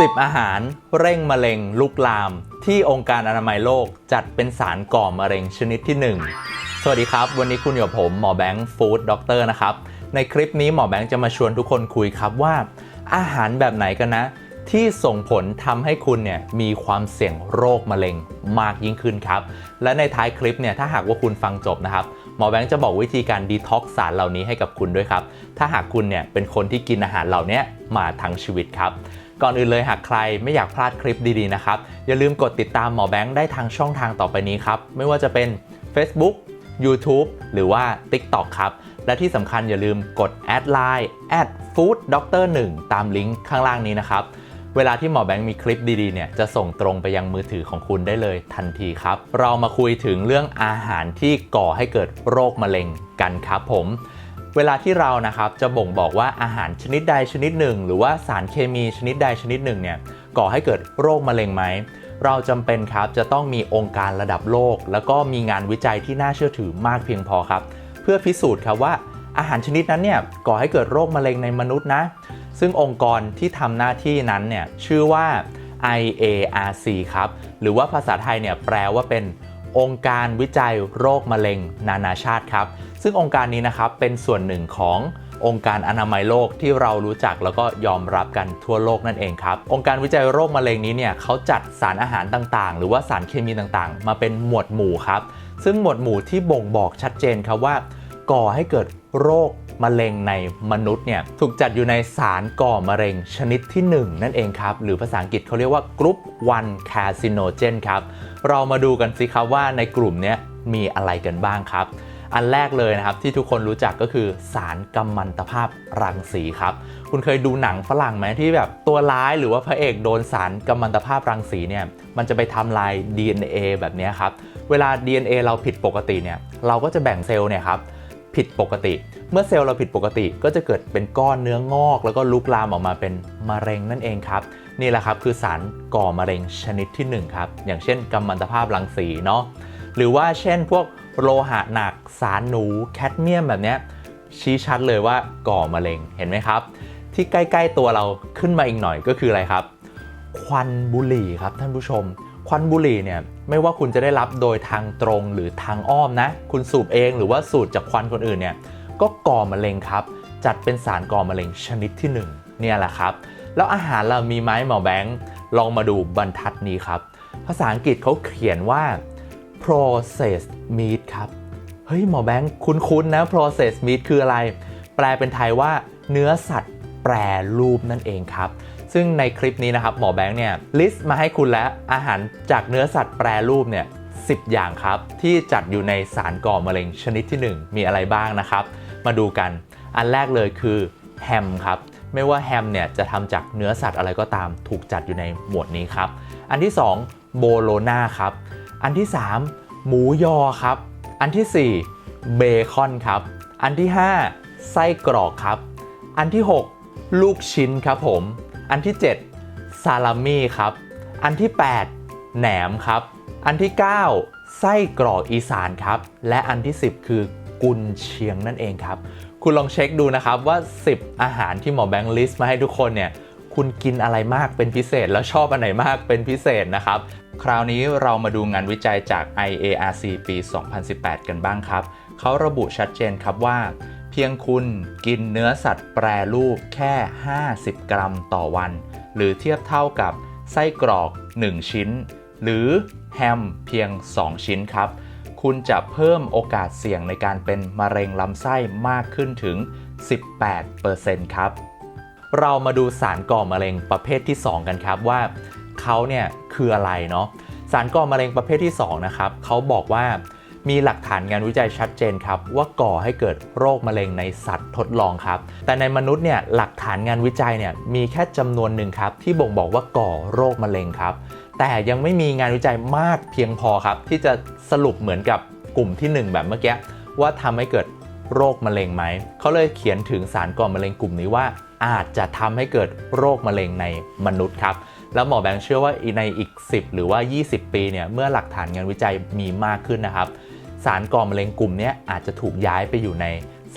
10 อาหารเร่งมะเร็งลุกลาม ที่องค์การอนามัยโลกจัดเป็นสารก่อมะเร็งชนิดที่ 1 สวัสดีครับ วันนี้คุณอยู่กับผมหมอแบงค์ฟู้ดด็อกเตอร์นะครับ ในคลิปนี้หมอแบงค์จะมาชวนทุกคนคุยครับว่า อาหารแบบไหนกันนะ ที่ส่งผลทำให้คุณเนี่ยมีความเสี่ยงโรคมะเร็งมากยิ่งขึ้นครับ และในท้ายคลิปเนี่ยถ้าหากว่าคุณฟังจบนะครับหมอแบงค์จะบอกวิธีการดีท็อกซ์สารเหล่านี้ให้กับคุณด้วยครับ ถ้าหากคุณเนี่ยเป็นคนที่กินอาหารเหล่านี้มาทั้งชีวิตครับ ก่อนอื่นเลยหากใครไม่อยากพลาดคลิปดีๆนะครับ อย่าลืมกดติดตามหมอแบงค์ได้ทางช่องทางต่อไปนี้ครับ ไม่ว่าจะเป็น Facebook YouTube หรือว่า TikTok ครับ และที่สำคัญอย่าลืมกดแอดไลน์ at food doctor 1ตามลิงก์ข้างล่างนี้นะครับ เวลาที่หมอแบงค์มีคลิปดีๆเนี่ยจะส่งตรงไปยังมือถือของคุณได้เลยทันทีครับ เรามาคุยถึงเรื่องอาหารที่ก่อให้เกิดโรคมะเร็งกันครับผม เวลาที่เรานะครับจะบ่งบอกว่าอาหารชนิดใดชนิดหนึ่ง หรือว่าสารเคมีชนิดใดชนิดหนึ่งเนี่ยก่อให้เกิดโรคมะเร็งไหมเราจำเป็นครับจะต้องมีองค์การระดับโลก แล้วก็มีงานวิจัยที่น่าเชื่อถือมากเพียงพอครับ เพื่อพิสูจน์ครับว่าอาหารชนิดนั้นเนี่ยก่อให้เกิดโรคมะเร็งในมนุษย์นะ ซึ่งองค์กรที่ทำหน้าที่นั้นเนี่ยชื่อว่า IARC ครับ หรือว่าภาษาไทยเนี่ยแปลว่าเป็น องค์การวิจัยโรคมะเร็งนานาชาติครับ ซึ่งองค์การนี้นะครับเป็นส่วนหนึ่งขององค์การอนามัยโลกที่เรารู้จักแล้วก็ยอมรับกันทั่วโลกนั่นเองครับ องค์การวิจัยโรคมะเร็งนี้เนี่ยเขาจัดสารอาหารต่างๆ หรือว่าสารเคมีต่างๆ มาเป็นหมวดหมู่ครับ ซึ่งหมวดหมู่ที่บ่งบอกชัดเจนครับว่า ก่อให้เกิดโรค มะเร็งในมนุษย์เนี่ยถูกจัดอยู่ในสารก่อมะเร็งชนิดที่ 1 นั่นเองครับ หรือภาษาอังกฤษเขาเรียกว่ากรุ๊ป1 carcinogen ครับ เรามาดูกันสิครับว่าในกลุ่มนี้มีอะไรกันบ้างครับ อันแรกเลยนะครับที่ทุกคนรู้จักก็คือสารกัมมันตภาพรังสีครับ คุณเคยดูหนังฝรั่งไหมที่แบบตัวร้ายหรือว่าพระเอกโดนสารกัมมันตภาพรังสีเนี่ยมันจะไปทำลาย DNA แบบนี้ครับ เวลา DNA เราผิดปกติเนี่ยเราก็จะแบ่งเซลล์เนี่ยครับ ผิดปกติ เมื่อเซลล์เราผิดปกติก็จะเกิดเป็นก้อนเนื้องอก แล้วก็ลุกลามออกมาเป็นมะเร็งนั่นเองครับ นี่แหละครับคือสารก่อมะเร็งชนิดที่1ครับอย่างเช่นกัมมันตภาพรังสีเนาะหรือว่าเช่นพวกโลหะหนักสารหนูแคดเมียมแบบนี้ชี้ชัดเลยว่าก่อมะเร็งเห็นไหมครับ ที่ใกล้ ๆ ตัวเราขึ้นมาอีกหน่อยก็คืออะไรครับ ควันบุหรี่ครับท่านผู้ชม ควันบุหรี่เนี่ยไม่ว่าคุณจะได้รับโดยทางตรงหรือทางอ้อมนะ คุณสูบเองหรือว่าสูดจากควันคนอื่นเนี่ยก็ก่อมะเร็งครับ จัดเป็นสารก่อมะเร็งชนิดที่ 1 เนี่ยแหละครับ แล้วอาหารเรามีไหมหมอแบงค์ลองมาดูบรรทัดนี้ครับ ภาษาอังกฤษเขาเขียนว่า processed meat ครับเฮ้ยหมอแบงค์คุ้นๆนะ processed meat คืออะไร แปลเป็นไทยว่าเนื้อสัตว์แปรรูปนั่นเองครับ ซึ่งในคลิปนี้นะครับหมอแบงค์เนี่ยลิสต์มาให้คุณแล้วอาหารจากเนื้อสัตว์แปรรูปเนี่ย10 อย่างครับ ที่จัดอยู่ในสารก่อมะเร็งชนิดที่ 1 มีอะไรบ้างนะครับ มาดูกันอันแรกเลยคือแฮมครับไม่ว่าแฮมเนี่ยจะทำจากเนื้อสัตว์อะไรก็ตามถูกจัดอยู่ในหมวดนี้ครับ อันที่ 2 โบโลนาครับ อันที่ 3 หมูยอครับ อันที่ 4 เบคอนครับ อันที่ 5 ไส้กรอกครับ อันที่ 6 ลูกชิ้นครับผม อันที่ 7 ซาลามี่ครับ อันที่ 8 แหนมครับ อันที่ 9 ไส้กรอกอีสานครับ และอันที่ 10 คือกุนเชียงนั่นเองครับ คุณลองเช็คดูนะครับว่า 10 อาหารที่หมอแบงค์ลิสต์มาให้ทุกคนเนี่ยคุณกินอะไรมากเป็นพิเศษ แล้วชอบอันไหนมากเป็นพิเศษนะครับ คราวนี้เรามาดูงานวิจัยจาก IARC ปี 2018 กันบ้างครับ เขาระบุชัดเจนครับว่า พียงคุณกินเนื้อสัตว์แปรรูปแค่ 50 กรัมต่อวัน หรือเทียบเท่ากับไส้กรอก 1 ชิ้น หรือแฮมเพียง 2 ชิ้นครับ คุณจะเพิ่มโอกาสเสี่ยงในการเป็นมะเร็งลำไส้มากขึ้นถึง 18%ครับ เรามาดูสารก่อมะเร็งประเภทที่ 2 กันครับว่าเขาเนี่ยคืออะไรเนาะสารก่อมะเร็งประเภทที่ 2 นะครับเขาบอกว่า มีหลักฐานงานวิจัยชัดเจนครับ ว่าก่อให้เกิดโรคมะเร็งในสัตว์ทดลองครับ แต่ในมนุษย์เนี่ยหลักฐานงานวิจัยเนี่ยมีแค่จำนวนหนึ่งครับ ที่บ่งบอกว่าก่อโรคมะเร็งครับ แต่ยังไม่มีงานวิจัยมากเพียงพอครับ ที่จะสรุปเหมือนกับกลุ่มที่ 1 แบบเมื่อกี้ว่าทำให้เกิดโรคมะเร็งไหม เขาเลยเขียนถึงสารก่อมะเร็งกลุ่มนี้ว่า อาจจะทำให้เกิดโรคมะเร็งในมนุษย์ครับ แล้วหมอแบงค์เชื่อว่าในอีก 10 หรือว่า 20 ปีเนี่ย เมื่อหลักฐานงานวิจัยมีมากขึ้นนะครับ สารก่อมะเร็งกลุ่มนี้อาจจะถูกย้ายไปอยู่ใน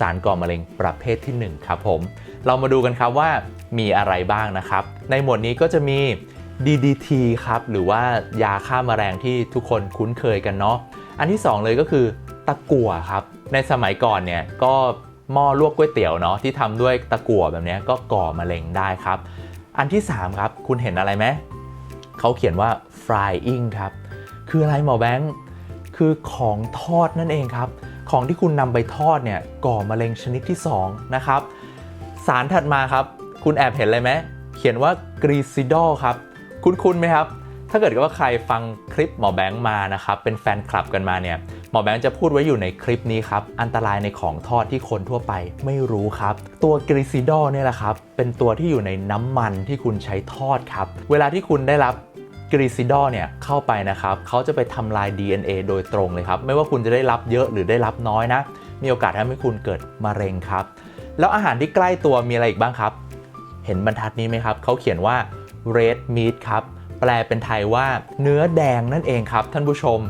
สารก่อมะเร็งประเภทที่ 1 ครับผม เรามาดูกันครับว่ามีอะไรบ้างนะครับ ในหมวดนี้ก็จะมี DDT ครับหรือว่ายาฆ่ามาแมลงที่ทุกคนคุ้นเคยกันเนาะอันที่ 2 เลยก็คือตะกั่วครับ ในสมัยก่อนเนี่ยก็หม้อลวกก๋วยเตี๋ยวเนาะที่ทำด้วยตะกั่วแบบนี้ก็ก่อมะเร็งได้ครับ อันที่ 3 ครับ คุณเห็นอะไรไหมเขาเขียนว่า frying ครับ คืออะไรหมอแบงค์ คือของทอดนั่นเองครับ ของที่คุณนำไปทอดเนี่ยก่อมะเร็งชนิดที่ 2 นะครับ สารถัดมาครับ คุณแอบเห็นเลยไหม เขียนว่ากรีซิดอลครับ คุ้นๆไหมครับ ถ้าเกิดว่าใครฟังคลิปหมอแบงค์มานะครับ เป็นแฟนคลับกันมาเนี่ย หมอแบงค์จะพูดไว้อยู่ในคลิปนี้ครับ อันตรายในของทอดที่คนทั่วไปไม่รู้ครับ ตัวกรีซิดอลเนี่ยแหละครับ เป็นตัวที่อยู่ในน้ำมันที่คุณใช้ทอดครับ เวลาที่คุณได้รับ กรีซิดอลเนี่ยเข้าไปนะครับเขาจะไปทำลาย DNA โดยตรงเลยครับ ไม่ว่าคุณจะได้รับเยอะหรือได้รับน้อยนะ มีโอกาสทำให้คุณเกิดมะเร็งครับ แล้วอาหารที่ใกล้ตัวมีอะไรอีกบ้างครับ เห็นบรรทัดนี้ไหมครับ เขาเขียนว่า red meat ครับ แปลเป็นไทยว่าเนื้อแดงนั่นเองครับ ท่านผู้ชม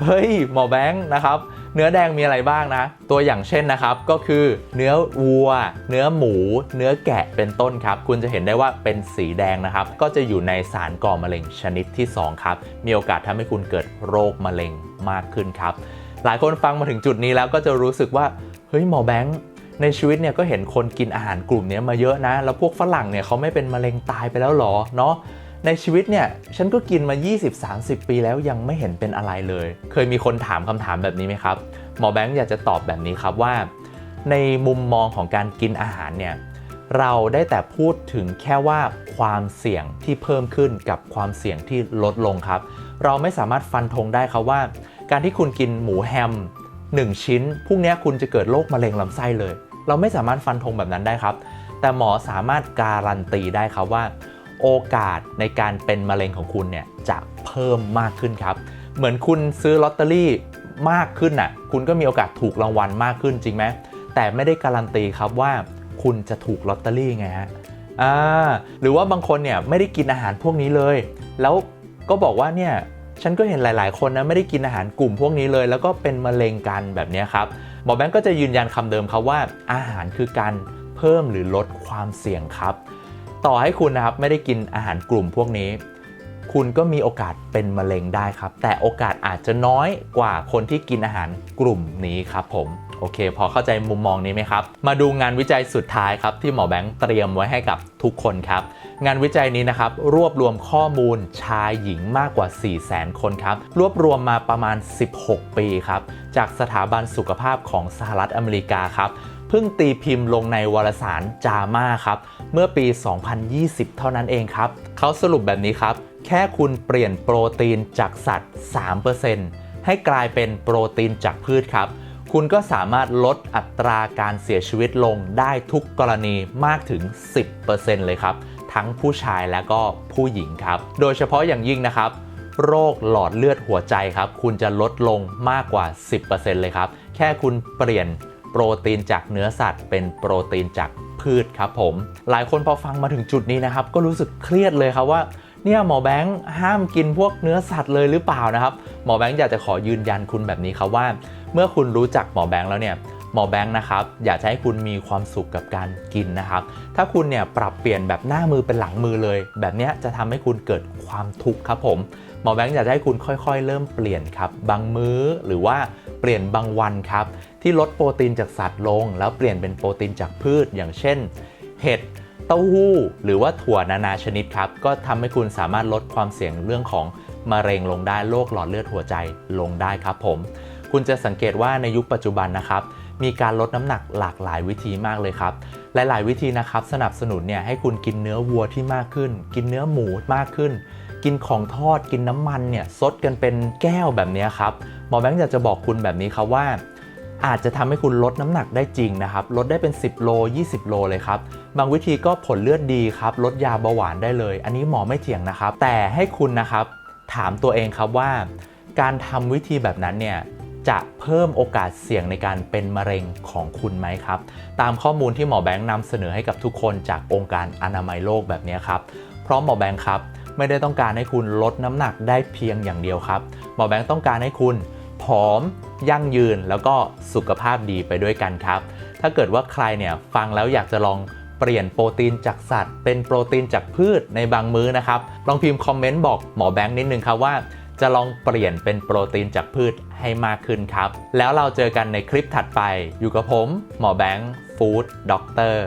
เฮ้ย หมอแบงค์นะครับ เนื้อแดงมีอะไรบ้างนะ ตัวอย่างเช่นนะครับก็คือเนื้อวัว เนื้อหมู เนื้อแกะเป็นต้นครับ คุณจะเห็นได้ว่าเป็นสีแดงนะครับ ก็จะอยู่ในสารก่อมะเร็งชนิดที่ 2 ครับ มีโอกาสทำให้คุณเกิดโรคมะเร็งมากขึ้นครับ หลายคนฟังมาถึงจุดนี้แล้วก็จะรู้สึกว่าเฮ้ยหมอแบงค์ในชีวิตเนี่ยก็เห็นคนกินอาหารกลุ่มนี้มาเยอะนะ แล้วพวกฝรั่งเนี่ยเขาไม่เป็นมะเร็งตายไปแล้วหรอเนาะ ในชีวิตเนี่ยฉันก็กินมา 20-30 ปีแล้วยังไม่เห็นเป็นอะไรเลย เคยมีคนถามคำถามแบบนี้ไหมครับ หมอแบงค์อยากจะตอบแบบนี้ครับว่า ในมุมมองของการกินอาหารเนี่ยเราได้แต่พูดถึงแค่ว่าความเสี่ยงที่เพิ่มขึ้นกับความเสี่ยงที่ลดลงครับ เราไม่สามารถฟันธงได้ครับว่า การที่คุณกินหมูแฮม 1 ชิ้นพรุ่งนี้คุณจะเกิดโรคมะเร็งลำไส้เลย เราไม่สามารถฟันธงแบบนั้นได้ครับ แต่หมอสามารถการันตีได้ครับว่า โอกาสในการเป็นมะเร็งของคุณเนี่ยจะเพิ่มมากขึ้นครับ เหมือนคุณซื้อลอตเตอรี่มากขึ้นน่ะ คุณก็มีโอกาสถูกรางวัลมากขึ้นจริงไหมแต่ไม่ได้การันตีครับว่าคุณจะถูกลอตเตอรี่ไงฮะอ่าหรือว่าบางคนเนี่ยไม่ได้กินอาหารพวกนี้เลย แล้วก็บอกว่าเนี่ยฉันก็เห็นหลาย ๆ คนนะไม่ได้กินอาหารกลุ่มพวกนี้เลย แล้วก็เป็นมะเร็งกันแบบนี้ครับหมอแบงก์ก็จะยืนยันคำเดิมครับว่าอาหารคือการเพิ่มหรือลดความเสี่ยงครับ ต่อให้คุณนะครับไม่ได้กินอาหารกลุ่มพวกนี้ คุณก็มีโอกาสเป็นมะเร็งได้ครับ แต่โอกาสอาจจะน้อยกว่าคนที่กินอาหารกลุ่มนี้ครับผมโอเค พอเข้าใจมุมมองนี้ไหมครับ มาดูงานวิจัยสุดท้ายครับ ที่หมอแบงค์เตรียมไว้ให้กับทุกคนครับ งานวิจัยนี้นะครับ รวบรวมข้อมูลชายหญิงมากกว่า 4 0 0 0 0 0 คนครับ รวบรวมมาประมาณ 16 ปีครับ จากสถาบันสุขภาพของสหรัฐอเมริกาครับ เพิ่งตีพิมพ์ลงในวารสารจามาครับ เมื่อปี 2020 เท่านั้นเองครับ เขาสรุปแบบนี้ครับ แค่คุณเปลี่ยนโปรตีนจากสัตว์ 3%ให้กลายเป็นโปรตีนจากพืชครับ คุณก็สามารถลดอัตราการเสียชีวิตลงได้ทุกกรณีมากถึง 10%เลยครับ ทั้งผู้ชายและก็ผู้หญิงครับ โดยเฉพาะอย่างยิ่งนะครับโรคหลอดเลือดหัวใจครับ คุณจะลดลงมากกว่า 10%เลยครับ แค่คุณเปลี่ยน โปรตีนจากเนื้อสัตว์ เป็นโปรตีนจากพืชครับผม หลายคนพอฟังมาถึงจุดนี้นะครับ ก็รู้สึกเครียดเลยครับว่าเนี่ยหมอแบงค์ห้ามกินพวกเนื้อสัตว์เลยหรือเปล่านะครับ หมอแบงค์อยากจะขอยืนยันคุณแบบนี้ครับว่า เมื่อคุณรู้จักหมอแบงค์แล้วเนี่ยหมอแบงค์นะครับอยากจะให้คุณมีความสุขกับการกินนะครับ ถ้าคุณเนี่ยปรับเปลี่ยนแบบหน้ามือเป็นหลังมือเลย แบบนี้จะทำให้คุณเกิดความทุกข์ครับผมหมอแบงค์อยากจะให้คุณค่อยๆ เริ่มเปลี่ยนครับบางมื้อหรือว่า เปลี่ยนบางวันครับ ที่ลดโปรตีนจากสัตว์ลง แล้วเปลี่ยนเป็นโปรตีนจากพืช อย่างเช่น เห็ดเต้าหู้ หรือว่าถั่วนานาชนิดครับ ก็ทำให้คุณสามารถลดความเสี่ยงเรื่องของมะเร็งลงได้โรคหลอดเลือดหัวใจลงได้ครับผม คุณจะสังเกตว่าในยุคปัจจุบันนะครับมีการลดน้ำหนักหลากหลายวิธีมากเลยครับ หลาย ๆ วิธีนะครับสนับสนุนเนี่ยให้คุณกินเนื้อวัวที่มากขึ้น กินเนื้อหมูมากขึ้น กินของทอดกินน้ำมันเนี่ยซดกันเป็นแก้วแบบนี้ครับหมอแบงค์อยากจะบอกคุณแบบนี้ครับว่า อาจจะทำให้คุณลดน้ำหนักได้จริงนะครับ ลดได้เป็น 10 โล 20 โลเลยครับ บางวิธีก็ผลเลือดดีครับ ลดยาเบาหวานได้เลย อันนี้หมอไม่เถียงนะครับ แต่ให้คุณนะครับถามตัวเองครับว่า การทำวิธีแบบนั้นเนี่ยจะเพิ่มโอกาสเสี่ยงในการเป็นมะเร็งของคุณไหมครับ ตามข้อมูลที่หมอแบงค์นำเสนอให้กับทุกคนจากองค์การอนามัยโลกแบบนี้ครับ เพราะหมอแบงค์ครับ ไม่ได้ต้องการให้คุณลดน้ำหนักได้เพียงอย่างเดียวครับ หมอแบงค์ต้องการให้คุณผอม ยั่งยืนแล้วก็สุขภาพดีไปด้วยกันครับ ถ้าเกิดว่าใครเนี่ยฟังแล้วอยากจะลองเปลี่ยนโปรตีนจากสัตว์ เป็นโปรตีนจากพืชในบางมื้อนะครับ ลองพิมพ์คอมเมนต์บอกหมอแบงค์นิดนึงครับว่าจะลองเปลี่ยนเป็นโปรตีนจากพืชให้มากขึ้นครับ แล้วเราเจอกันในคลิปถัดไป อยู่กับผม หมอแบงค์ฟู้ดด็อกเตอร์